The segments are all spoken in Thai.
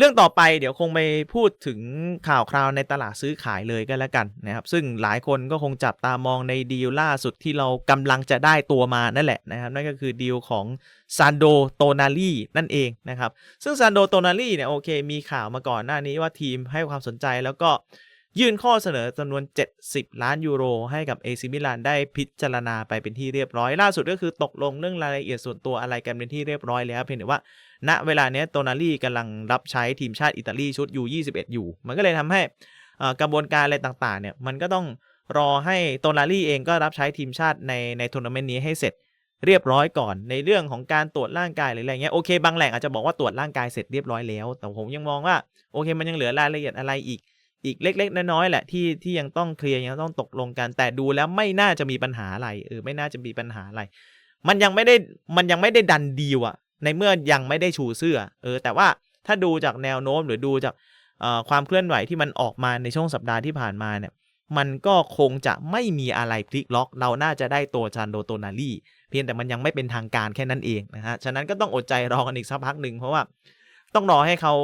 เรื่องต่อไปเดี๋ยวคงไปพูดถึงข่าวคราวในตลาดซื้อขายเลยก็แล้วกันนะครับ ซึ่งหลายคนก็คงจับตามองในดีลล่าสุดที่เรากำลังจะได้ตัวมานั่นแหละนะครับ นั่นก็คือดีลของซานโดโตนาลีนั่นเองนะครับ ซึ่งซานโดโตนาลีเนี่ยโอเค มีข่าวมาก่อนหน้านี้ว่าทีมให้ความสนใจแล้วก็ ยื่นข้อเสนอจำนวน 70 ล้านยูโร ให้กับเอซิมิลานได้พิจารณาไปเป็นที่เรียบร้อย ล่าสุดก็คือตกลงเรื่องรายละเอียดส่วนตัวอะไรกันเป็นที่เรียบร้อยแล้ว เพียงแต่ว่า ณเวลาเนี้ยโตนาลีกำลังรับใช้ทีมชาติอิตาลีชุด U21 อยู่ มันก็เลยทำให้อ่อกระบวนการอะไรต่างๆเนี่ยมันก็ต้องรอให้โตนาลีเองก็รับใช้ทีมชาติในในทัวร์นาเมนต์นี้ให้เสร็จเรียบร้อยก่อนในเรื่องของการตรวจร่างกายหรืออะไรเงี้ยโอเคบางแหล่งอาจจะบอกว่าตรวจร่างกายเสร็จเรียบร้อยแล้ว แต่ผมยังมองว่าโอเคมันยังเหลือรายละเอียดอะไรอีก อีกเล็ก ๆ น้อยๆแหละที่ที่ยังต้องเคลียร์ยังต้องตกลงกัน แต่ดูแล้วไม่น่าจะมีปัญหาอะไรเออไม่น่าจะมีปัญหาอะไร มันยังไม่ได้มันยังไม่ได้ดันดีลอะในเมื่อยังไม่ได้ชูเสื้อ เออ แต่ว่าถ้าดูจากแนวโน้มหรือดูจากความเคลื่อนไหวที่มันออกมาในช่วงสัปดาห์ที่ผ่านมาเนี่ยมันก็คงจะไม่มีอะไรพลิกล็อก เราน่าจะได้ตัวจานโดโตนาลีเพียงแต่มันยังไม่เป็นทางการแค่นั้นเองนะฮะ ฉะนั้นก็ต้องอดใจรอกันอีกสักพักหนึ่งเพราะว่า ต้องรอให้เขา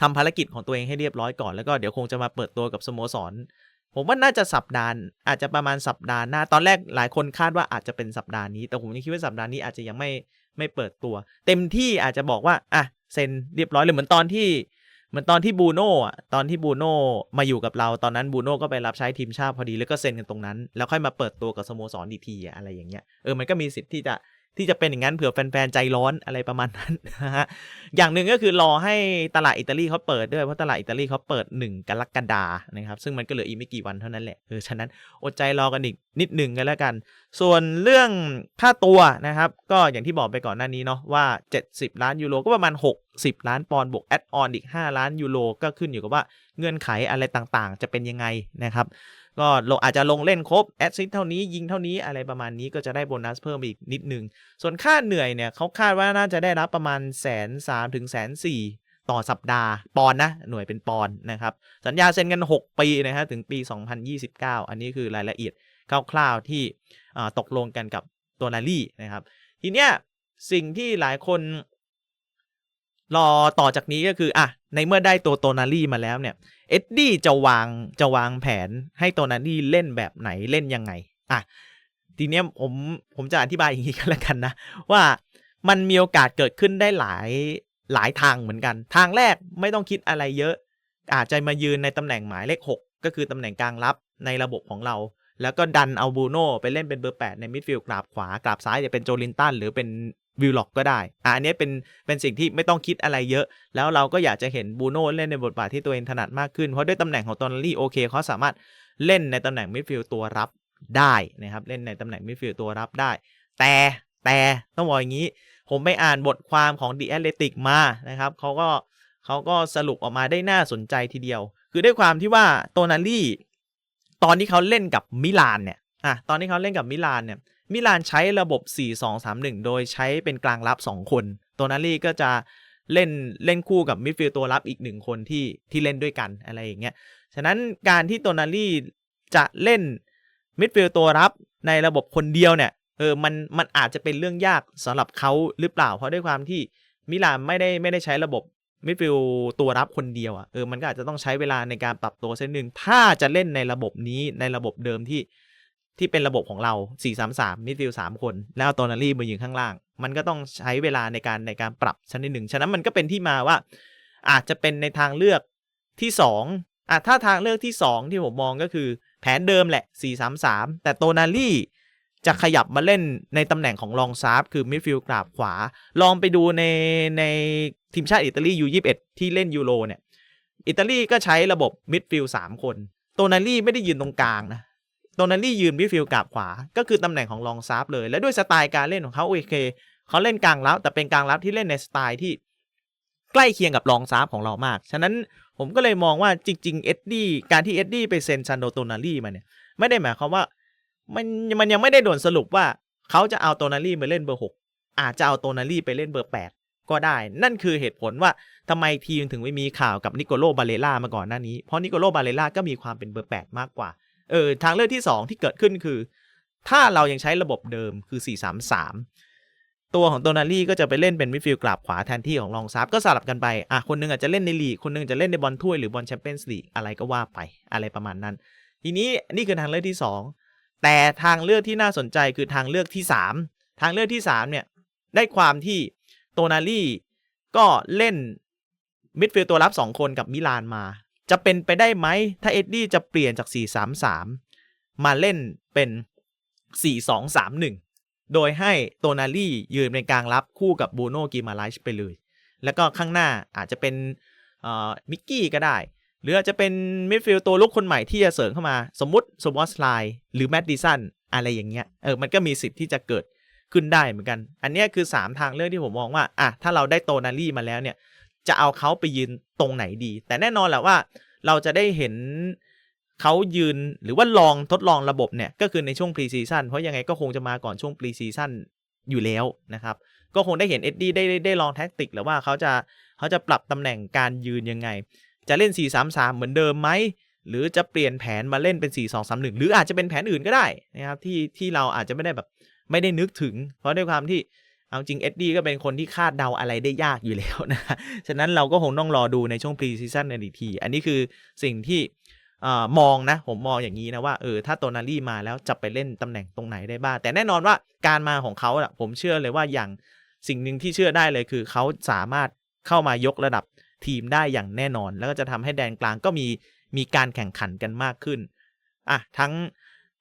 ทำภารกิจของตัวเองให้เรียบร้อยก่อนแล้วก็เดี๋ยวคงจะมาเปิดตัวกับสโมสร ผมว่าน่าจะสัปดาห์อาจจะประมาณสัปดาห์หน้าตอนแรกหลายคนคาดว่าอาจจะเป็นสัปดาห์นี้ แต่ผมยังคิดว่าสัปดาห์นี้อาจจะยังไม่ไม่เปิดตัว เต็มที่อาจจะบอกว่าอะเซ็นเรียบร้อยเลยเหมือนตอนที่เหมือนตอนที่บูโน่อะตอนที่บูโน่มาอยู่กับเราตอนนั้นบูโน่ก็ไปรับใช้ทีมชาติพอดีแล้วก็เซ็นกันตรงนั้น แล้วค่อยมาเปิดตัวกับสโมสรอีกทีอะไรอย่างเงี้ยเออมันก็มีสิทธิ์ที่จะ ที่จะเป็นอย่างนั้นเผื่อแฟนๆใจร้อนอะไรประมาณนั้นนะฮะอย่างหนึ่งก็คือรอให้ตลาดอิตาลีเขาเปิดด้วยเพราะตลาดอิตาลีเขาเปิด 1 กรกฎานะครับซึ่งมันก็เหลืออีกไม่กี่วันเท่านั้นแหละเออฉะนั้นอดใจรอกันอีกนิดหนึ่งกันแล้วกัน ส่วนเรื่องค่าตัวนะครับ ก็อย่างที่บอกไปก่อนหน้านี้เนาะว่า 70 ล้านยูโรก็ประมาณ 60 ล้านปอนด์บวกแอดออนอีก 5 ล้านยูโรก็ขึ้นอยู่กับว่าเงื่อนไขอะไรต่างๆ จะเป็นยังไงนะครับ ก็ลงอาจจะลงเล่นครบแอดซิสเท่านี้ยิงเท่านี้อะไรประมาณนี้ก็จะได้โบนัสเพิ่มอีกนิดนึง ส่วนค่าเหนื่อยเนี่ยเขาคาดว่าน่าจะได้รับประมาณแสนสามถึงแสนสี่ต่อสัปดาห์ ปอนนะ หน่วยเป็นปอนนะครับ สัญญาเซ็นกัน 6 ปีนะครับถึงปี 2029 อันนี้คือรายละเอียดคร่าวๆที่ตกลงกันกับตัวนาลี่นะครับ ทีเนี้ยสิ่งที่หลายคนรอต่อจากนี้ก็คืออะในเมื่อได้ตัวโตนาลี่มาแล้วเนี่ย เอ็ดดี้จะวางจะวางแผนให้โตนาลี่เล่นแบบไหนเล่นยังไง อะ ทีเนี้ยผมผมจะอธิบายอย่างนี้กันแล้วกันนะ ว่ามันมีโอกาสเกิดขึ้นได้หลายหลายทางเหมือนกัน ทางแรกไม่ต้องคิดอะไรเยอะ อาจจะมายืนในตำแหน่งหมายเลข 6 ก็คือตำแหน่งกลางรับในระบบของเรา แล้วก็ดันเอาบูโน่ไปเล่นเป็นเบอร์ 8 ในมิดฟิลด์กราบขวากราบซ้ายจะเป็นโจลินตันหรือเป็นวิลล็อกก็ได้อะอันนี้เป็นเป็นสิ่งที่ไม่ต้องคิดอะไรเยอะ แล้วเราก็อยากจะเห็นบูโน่เล่นในบทบาทที่ตัวเองถนัดมากขึ้น เพราะด้วยตำแหน่งของตอนลี่โอเคเขาสามารถเล่นในตำแหน่งมิดฟิลด์ตัวรับได้นะครับเล่นในตำแหน่งมิดฟิลด์ตัวรับได้ แต่แต่ต้องบอกอย่างนี้ ผมไปอ่านบทความของ The Athletic มานะครับเขาก็เขาก็สรุปออกมาได้น่าสนใจทีเดียว คือด้วยความที่ว่าโตนาลี่ ตอนที่เขาเล่นกับมิลานเนี่ยอะตอนที่เขาเล่นกับมิลานเนี่ยมิลานใช้ระบบ 4-2-3-1 โดยใช้เป็นกลางรับ 2 คนโตนาลี่ก็จะเล่นเล่นคู่กับมิดฟิลด์ตัวรับอีกหนึ่งคนที่ที่เล่นด้วยกันอะไรอย่างเงี้ย ฉะนั้นการที่โตนาลี่จะเล่นมิดฟิลด์ตัวรับในระบบคนเดียวเนี่ยเออมันมันอาจจะเป็นเรื่องยากสำหรับเขาหรือเปล่า เพราะด้วยความที่มิลานไม่ได้ไม่ได้ใช้ระบบ มิดฟิลด์ตัวรับคนเดียวอะ่ะเออมันก็อาจจะต้องใช้เวลาในการปรับตัวเส้นหนึ่งถ้าจะเล่นในระบบนี้ในระบบเดิมที่ที่เป็นระบบของเรา 4-3-3 มิดฟิลด์3คน แล้วเอาโตนาลี่มายืนข้างล่าง มันก็ต้องใช้เวลาในการในการปรับชั้นที่หนึ่งฉะนั้นมันก็เป็นที่มาว่า อาจจะเป็นในทางเลือกที่2อะถ้าทางเลือกที่ 2 ที่ผมมองก็คือ แผนเดิมแหละ 4-3-3 แต่โตนาลี่ จะขยับมาเล่นในตำแหน่งของลองซาร์ฟคือมิดฟิลด์กราบขวา ลองไปดูในในทีมชาติอิตาลียู21ที่เล่นยูโรเนี่ยอิตาลีก็ใช้ระบบมิดฟิลด์3คนโตนาลี่ไม่ได้ยืนตรงกลางนะโตนาลี่ยืนมิดฟิลด์กราบขวา ก็คือตำแหน่งของลองซาร์ฟเลย และด้วยสไตล์การเล่นของเขาโอเคเขาเล่นกลางรับแต่เป็นกลางรับที่เล่นในสไตล์ที่ใกล้เคียงกับลองซาร์ฟของเรามาก ฉะนั้นผมก็เลยมองว่าจริง ๆ เอ็ดดี้การที่เอ็ดดี้ไปเซ็นซันโดโตนาลี่มาเนี่ยไม่ได้หมายความว่า มันมันยังไม่ได้ด่วนสรุปว่าเขาจะเอาโตนาลี่มาเล่นเบอร์6อาจจะเอาโตนาลี่ไปเล่นเบอร์8ก็ได้ นั่นคือเหตุผลว่าทำไมทีมถึงไม่มีข่าวกับนิโคโลบาเลล่ามาก่อนหน้านี้ เพราะนิโคโลบาเลล่าก็มีความเป็นเบอร์8มากกว่า เออ ทางเลือกที่ 2 ที่เกิดขึ้นคือ ถ้าเรายังใช้ระบบเดิมคือ 4-3-3 ตัวของโตนาลี่ก็จะไปเล่นเป็นมิดฟิลด์กลับขวาแทนที่ของลองซับก็สลับกันไป อะ คนหนึงอาจจะเล่นในลีก คนหนึงจะเล่นในบอลถ้วยหรือบอลแชมเปี้ยนส์ลีกอะไรก็ว่าไป อะไรประมาณนั้น ทีนี้นี่คือทางเลือกที่ 2 แต่ทางเลือกที่น่าสนใจคือทางเลือกที่ 3 ทางเลือกที่3เนี่ยได้ความที่โตนาลี่ก็เล่นมิดฟิลด์ตัวรับ 2 คนกับมิลานมา จะเป็นไปได้ไหม ถ้าเอ็ดดี้จะเปลี่ยนจาก 4-3-3 มาเล่นเป็น 4-2-3-1 โดยให้โตนาลี่ยืนเป็นกลางรับคู่กับบูโน่กิมาไลช์ไปเลย แล้วก็ข้างหน้าอาจจะเป็นมิกกี้ก็ได้ หรืออาจจะเป็นมิดฟิลด์ตัวลุกคนใหม่ที่จะเสริมเข้ามา สมมุติสมอสไลน์หรือแมดดิสันอะไรอย่างเงี้ยเออมันก็มีสิทธิ์ที่จะเกิดขึ้นได้เหมือนกัน อันนี้คือ 3 ทางเลือกที่ผมมองว่าอะถ้าเราได้โตนาลี่มาแล้วเนี่ย จะเอาเขาไปยืนตรงไหนดี แต่แน่นอนแหละว่าเราจะได้เห็นเขายืนหรือว่าลองทดลองระบบเนี่ย ก็คือในช่วงพรีซีซั่นเพราะยังไงก็คงจะมาก่อนช่วงพรีซีซั่นอยู่แล้วนะครับ ก็คงได้เห็นเอ็ดดี้ได้ได้ลองแท็กติกแล้วว่าเขาจะเขาจะปรับตำแหน่งการยืนยังไง จะเล่น 4-3-3 เหมือนเดิมไหม หรือจะเปลี่ยนแผนมาเล่นเป็น 4-2-3-1 หรืออาจจะเป็นแผนอื่นก็ได้นะครับที่ที่เราอาจจะไม่ได้แบบไม่ได้นึกถึง เพราะด้วยความที่เอาจริงเอ็ดดี้ก็เป็นคนที่คาดเดาอะไรได้ยากอยู่แล้วนะ ฉะนั้นเราก็คงต้องรอดูในช่วงพรีซีซั่นในอีกที อันนี้คือสิ่งที่อมองนะ ผมมองอย่างนี้นะว่าเออถ้าโตนาลี่มาแล้วจะไปเล่นตำแหน่งตรงไหนได้บ้าง แต่แน่นอนว่าการมาของเขาผมเชื่อเลยว่าอย่างสิ่งหนึ่งที่เชื่อได้เลยคือเขาสามารถเข้ามายกระดับ ทีมได้อย่างแน่นอน แล้วก็จะทำให้แดนกลางก็มีมีการแข่งขันกันมากขึ้นอะทั้ง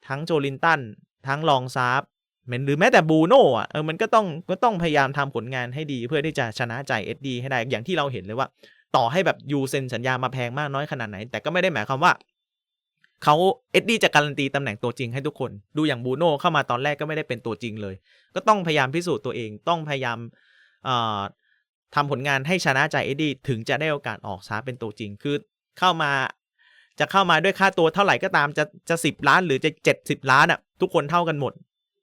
ทั้งโจลินตัน ทั้งลองซาร์เหมือนหรือแม้แต่บูโน่อะเออมันก็ต้องก็ต้องพยายามทำผลงานให้ดีเพื่อที่จะชนะใจเอ็ดดีให้ได้อย่างที่เราเห็นเลยว่า ต่อให้แบบยูเซ็นสัญญามาแพงมากน้อยขนาดไหน แต่ก็ไม่ได้หมายความว่าเขาเอ็ดดี้จะการันตีตำแหน่งตัวจริงให้ทุกคน ดูอย่างบูโน่เข้ามาตอนแรกก็ไม่ได้เป็นตัวจริงเลย ก็ต้องพยายามพิสูจน์ตัวเองต้องพยายาม ทำผลงานให้ชนะใจเอ็ดดี้ถึงจะได้โอกาสออกซาเป็นตัวจริงคือเข้ามาจะเข้ามาด้วยค่าตัวเท่าไหร่ก็ตามจะจะสิบล้านหรือจะเจ็ดสิบล้านอะ ทุกคนเท่ากันหมด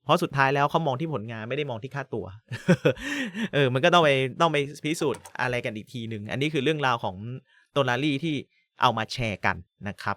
เพราะสุดท้ายแล้วเขามองที่ผลงานไม่ได้มองที่ค่าตัว เออ มันก็ต้องไปต้องไปพิสูจน์อะไรกันอีกทีหนึ่ง อันนี้คือเรื่องราวของโตนาลี่ที่เอามาแชร์กันนะครับ